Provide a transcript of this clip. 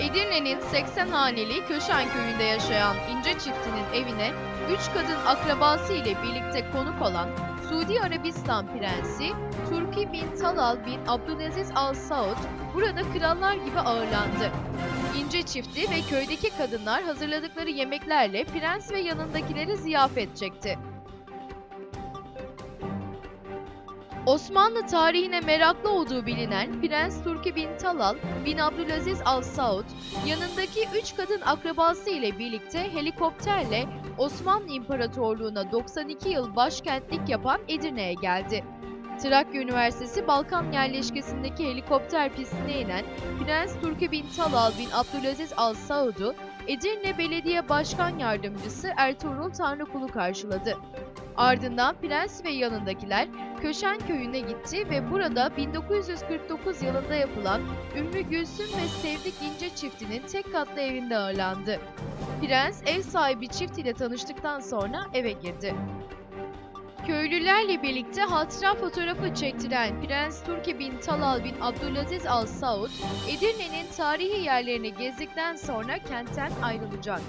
Edirne'nin 80 haneli Köşen köyünde yaşayan İnce çiftinin evine 3 kadın akrabası ile birlikte konuk olan Suudi Arabistan Prensi Turki bin Talal bin Abdülaziz Al Saud burada krallar gibi ağırlandı. İnce çifti ve köydeki kadınlar hazırladıkları yemeklerle prens ve yanındakileri ziyafet çekti. Osmanlı tarihine meraklı olduğu bilinen Prens Turki bin Talal bin Abdülaziz Al Saud, yanındaki üç kadın akrabası ile birlikte helikopterle Osmanlı İmparatorluğu'na 92 yıl başkentlik yapan Edirne'ye geldi. Trakya Üniversitesi Balkan yerleşkesindeki helikopter pistine inen Prens Turki bin Talal bin Abdülaziz Al Saud'u Edirne Belediye Başkan Yardımcısı Ertuğrul Tanrıkulu karşıladı. Ardından prens ve yanındakiler Köşen köyüne gitti ve burada 1949 yılında yapılan Ümmü Gülsüm ve Sevdik İnce çiftinin tek katlı evinde ağırlandı. Prens ev sahibi çift ile tanıştıktan sonra eve girdi. Köylülerle birlikte hatıra fotoğrafı çektiren Prens Turki bin Talal bin Abdülaziz Al Saud, Edirne'nin tarihi yerlerini gezdikten sonra kentten ayrılacak.